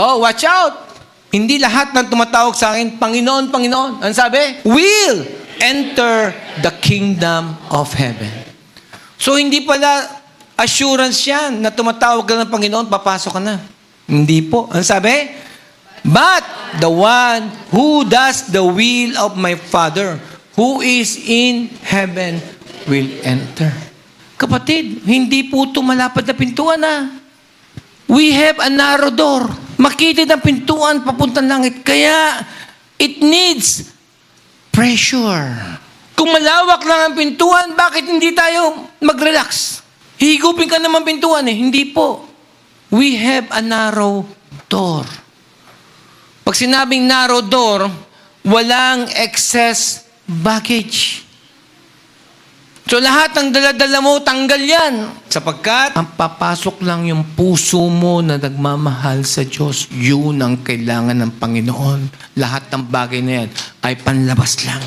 Oh, watch out! Hindi lahat ng tumatawag sa akin, Panginoon, Panginoon. Ano sabi? Will enter the kingdom of heaven. So, hindi pala assurance yan na tumatawag ka ng Panginoon, papasok ka na. Hindi po. Ano sabi? But the one who does the will of my Father, who is in heaven, will enter. Kapatid, hindi po ito malapad na pintuan na. We have a narrow door. Makitid ang pintuan papuntang langit. Kaya, it needs pressure. Kung malawak lang ang pintuan, bakit hindi tayo mag-relax? Higupin ka naman pintuan eh. Hindi po. We have a narrow door. Pag sinabing narrow door, walang excess baggage. So lahat ng daladala mo, tanggal yan. Sapagkat, ang papasok lang yung puso mo na nagmamahal sa Diyos. Yun ang kailangan ng Panginoon. Lahat ng bagay na yan ay panlabas lang.